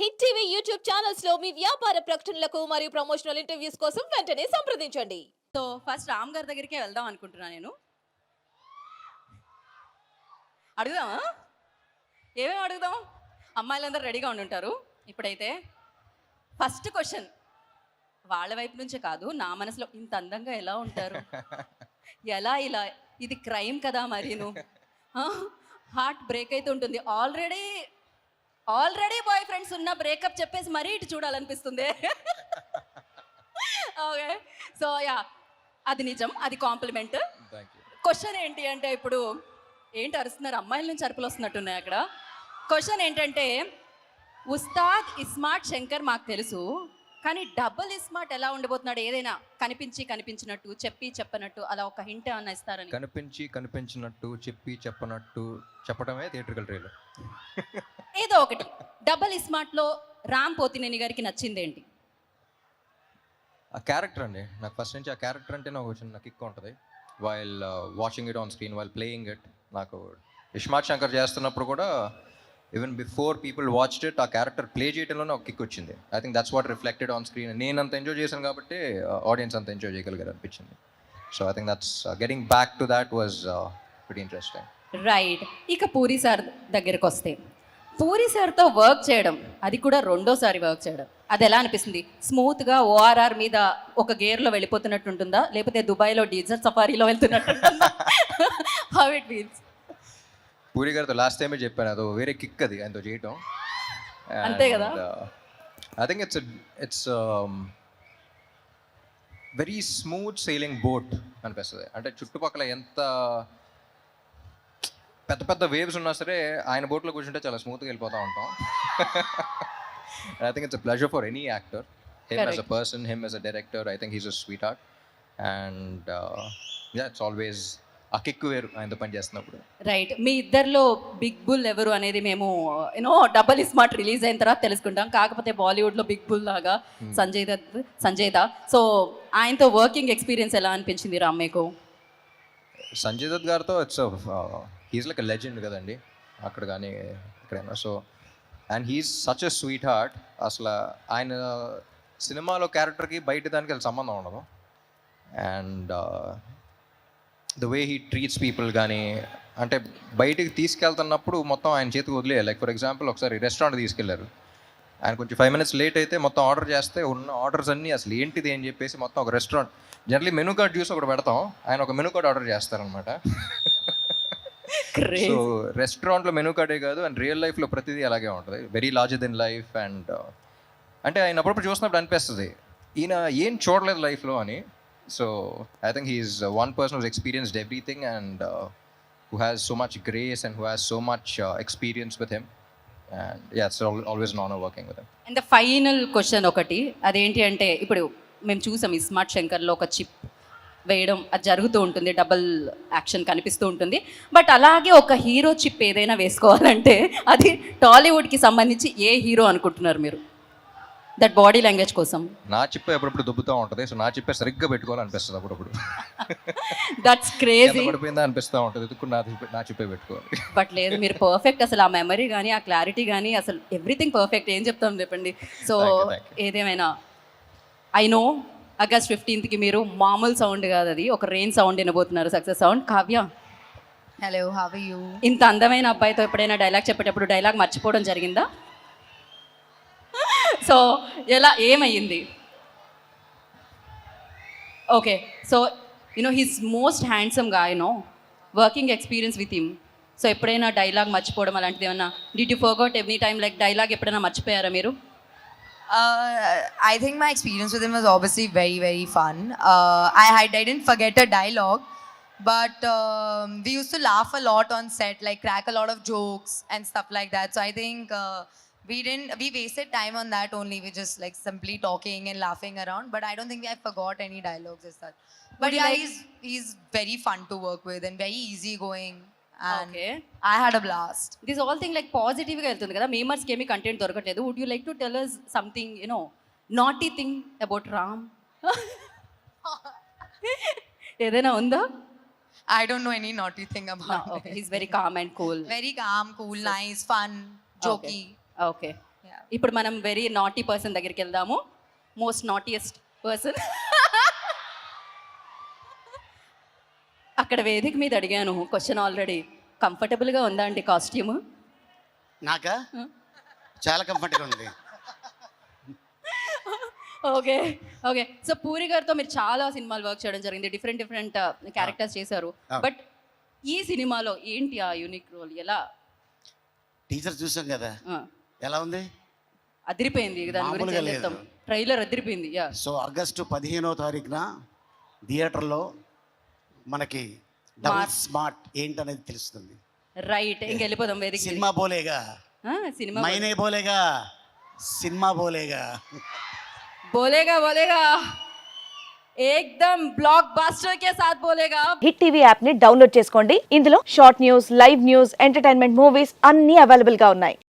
Hit TV YouTube ఛానల్స్లో మీ వ్యాపార ప్రకటనలకు మరియు ప్రమోషనల్ ఇంటర్వ్యూస్ కోసం వెంటనే సంప్రదించండి. సో ఫస్ట్ రామ్ గారి దగ్గరికే వెళ్దాం అనుకుంటున్నా నేను. అడుగుదామా? ఏమేమి అడుగుదాం? అమ్మాయిలందరూ రెడీగా ఉండి ఉంటారు ఇప్పుడైతే. First question. వాళ్ళ వైపు నుంచే కాదు నా మనసులో ఇంత అందంగా ఎలా ఉంటారు? ఎలా ఇలా ఇది క్రైమ్ కదా మరీను? హార్ట్ బ్రేక్ అయితే ఉంటుంది. ఆల్రెడీ ఆల్రెడీ బాయ్ ఫ్రెండ్స్ ఉన్న బ్రేకప్ చెప్పేసి మరీ ఇటు చూడాలనిపిస్తుంది. ఓకే. సో యా అది నిజం అది కాంప్లిమెంట్. క్వశ్చన్ ఏంటి అంటే ఇప్పుడు ఏంటి అరుస్తున్నారు? అమ్మాయిల నుంచి అరుపులు వస్తున్నట్టున్నాయి అక్కడ. క్వశ్చన్ ఏంటంటే ఉస్తాద్ ఇస్మార్ట్ శంకర్ మాకు తెలుసు కానీ డబుల్ ఇస్మార్ట్ ఎలా ఉండబోతున్నాడు ఏదైనా కనిపించి కనిపించినట్టు చెప్పి చెప్పనట్టు అలా ఒక హింట్ ఏమన్నా ఇస్తారని. కనిపించి కనిపించినట్టు చెప్పి చెప్పనట్టు చెప్పడమే థియేట్రికల్ ట్రైలర్ ఏదో ఒకటి. డబుల్ ఇస్మార్ట్లో రామ్ పోతినేని గారికి నచ్చింది ఏంటి ఆ క్యారెక్టర్ అండి. నాకు ఫస్ట్ నుంచి ఆ క్యారెక్టర్ అంటే నాకు చిన్న కిక్ ఉంటుంది. While watching it on screen while playing it నాకు ఇష్మాత్ శంకర్ చేస్తున్నప్పుడు కూడా even before people watched it ఆ క్యారెక్టర్ ప్లే చేయడంలోనే ఒక కిక్ వచ్చింది. I think that's what reflected on screen నేను అంత ఎంజాయ్ చేశాను కాబట్టి ఆడియన్స్ అంత ఎంజాయ్ చేయగలిగారు అనిపించింది so I think that's getting back to that was very interesting right ఇక పూరి సార్ దగ్గరికి వస్తే పూరి సార్తో వర్క్ చేయడం అది కూడా రెండోసారి వర్క్ చేయడం. అది ఎలా అనిపిస్తుంది? స్మూత్గా ఓఆర్ఆర్ మీద ఒక గేర్లో వెళ్ళిపోతున్నట్టు ఉంటుందా లేకపోతే దుబాయ్లో డీజర్ సఫారీలో వెళ్తున్నట్టు హౌ ఇట్ ఫీల్స్ పూరి గారితో లాస్ట్ టైమే చెప్పాను అదో వేరే కిక్ అది ఆయనతో చేయటం. అంతే కదా? I think it's it's very smooth sailing boat అనిపిస్తుంది. అంటే చుట్టుపక్కల ఎంత పెద్ద పెద్ద వేవ్స్ ఉన్నా సరే ఆయన బోట్లో కూర్చుంటే చాలా స్మూత్గా వెళ్ళిపోతూ ఉంటాం. I think it's pleasure for any actor him as a. Person him as a director I think he's a sweet heart and it's always ఆ కిక్ వేరు ఆయనతో పని చేస్తున్నప్పుడు. రైట్ మీ ఇద్దరిలో బిగ్ బుల్ ఎవరు అనేది మేము యూనో డబల్ స్మార్ట్ రిలీజ్ అయిన తర్వాత తెలుసుకుంటాం. కాకపోతే బాలీవుడ్లో బిగ్ బుల్ లాగా సంజయ్ దత్ సంజయ్ దా. సో ఆయనతో వర్కింగ్ ఎక్స్పీరియన్స్ ఎలా అనిపించింది రామ్ మీకు? సంజయ్ దత్ గారితో ఇట్స్ హీస్ లైక్ లెజెండ్ కదండి. అక్కడ కానీ ఎక్కడైనా. So and he's such a sweet heart అసలు ఆయన సినిమాలో క్యారెక్టర్కి బయట దానికి అసలు సంబంధం ఉండదు. And the way he treats people కానీ అంటే బయటికి తీసుకెళ్తున్నప్పుడు మొత్తం ఆయన చేతికి వదిలేయాలి. లైక్ ఫర్ ఎగ్జాంపుల్ ఒకసారి రెస్టారెంట్ తీసుకెళ్ళారు. ఆయన కొంచెం ఫైవ్ మినిట్స్ లేట్ అయితే మొత్తం ఆర్డర్ చేస్తే ఉన్న ఆర్డర్స్ అన్నీ అసలు ఏంటిది అని చెప్పేసి మొత్తం ఒక రెస్టారెంట్ జనరలీ మెనూ కార్డ్ చూసి ఒకటి పెడతాం. ఆయన ఒక మెనూ కార్డ్ ఆర్డర్ చేస్తారనమాట సో రెస్టారెంట్లో మెనూ కార్డే కాదు అండ్ రియల్ లైఫ్లో ప్రతిదీ అలాగే ఉంటుంది. Very larger than life and అంటే ఆయన అప్పుడప్పుడు చూసినప్పుడు అనిపిస్తుంది. ఈయన ఏం చూడలేదు లైఫ్లో అని. So I think he's one person who's experienced everything and who has so much grace and who has so much experience with him and always non working with and the final question ఒకటి అదేంటి అంటే ఇప్పుడు మేము చూసాం ఈ smart శంకర్లో ఒక chip వేయడం అది జరుగుతూ ఉంటుంది డబుల్ యాక్షన్ కనిపిస్తూ ఉంటుంది. బట్ అలాగే ఒక హీరో చిప్ ఏదైనా వేసుకోవాలంటే అది టాలీవుడ్కి సంబంధించి ఏ హీరో అనుకుంటున్నారు మీరు? దట్ బాడీ లాంగ్వేజ్ కోసం నా చిప్పే ఎప్పుడప్పుడు దుబ్బుతూ ఉంటుంది. సో నా చిప్పే సరిగ్గా పెట్టుకోవాలనిపిస్తుంది అప్పుడప్పుడు. దట్స్ క్రేజీ పడిపోయిందా అనిపిస్తూ ఉంటుంది. ఎదుకు నా చిప్పే- నా చిప్పే పెట్టుకోవాలి. బట్ లేదు మీరు పర్ఫెక్ట్ అసలు ఆ మెమరీ కానీ ఆ క్లారిటీ కానీ అసలు ఎవ్రీథింగ్ పర్ఫెక్ట్ ఏం చెప్తాం చెప్పండి? సో ఏదేమైనా ఐ నో ఆగస్ట్ ఫిఫ్టీన్త్కి మీరు మామూలు సౌండ్ కాదు అది. ఒక rain sound వినబోతున్నారు. Success sound Kavya how are you? ఇంత అందమైన అబ్బాయితో ఎప్పుడైనా డైలాగ్ చెప్పేటప్పుడు డైలాగ్ మర్చిపోవడం జరిగిందా? సో ఎలా ఏమయ్యింది okay so you know he's most handsome గా you know working experience with him so ఎప్పుడైనా డైలాగ్ మర్చిపోవడం అలాంటిది ఏమన్నా did you forgot every time like dialogue ఎప్పుడైనా మర్చిపోయారా మీరు Uh, I think my experience with him was obviously very, very fun. Uh, I had I didn't forget a dialogue, but um, we used to laugh a lot on set, like crack a lot of jokes and stuff like that. So I think uh, we didn't we wasted time on that only. We just like simply talking and laughing around. But I don't think I forgot any dialogues as such. But Would you yeah, like- he's he's very fun to work with and very easygoing. And Okay. I had a blast. This all thing like పాజిటివ్గా వెళ్తుంది కదా మేమర్స్కి ఏమీ content దొరకట్లేదు would you like to tell us something you know naughty thing about Ram ఏదైనా ఉందా I don't know any naughty thing about okay it. He's very calm and cool Very calm, cool, nice, fun, jokey. Okay ఇప్పుడు మనం very naughty person దగ్గరికి వెళ్దాము. Most naughtiest person అక్కడ వేదిక మీద అడిగాను క్వశ్చన్ ఆల్రెడీ కంఫర్టబుల్గా ఉందా అండి కాస్ట్యూమ్ నాకా? చాలా కంఫర్ట్గా ఉంది. ఓకే ఓకే సో పూరి గారితో మీరు చాలా సినిమాలు వర్క్ చేయడం జరిగింది. డిఫరెంట్ డిఫరెంట్ క్యారెక్టర్స్ చేశారు. బట్ ఈ సినిమాలో ఏంటి ఆ యూనిక్ రోల్ ఎలా? టీచర్ చూసాం కదా. ఎలా ఉంది? అదిరిపోయింది ట్రైలర్ అదిరిపోయింది సో ఆగస్టు పదిహేనో తారీఖున థియేటర్లో మనకి డబుల్ స్మార్ట్. ఏంటనేది తెలుస్తుంది. రైట్ ఇంకెళ్ళిపోదాం వేదిక సినిమా బోలేగా. సినిమా మైనే బోలేగా. సినిమా బోలేగా. బోలేగా బోలేగా. ఏకదమ్ బ్లాక్ బాస్టర్ కే సాత్ బోలేగా. హిట్ టీవీ యాప్ని డౌన్లోడ్ చేసుకోండి. ఇందులో short news live news entertainment movies అన్ని అవైలబుల్గా ఉన్నాయి.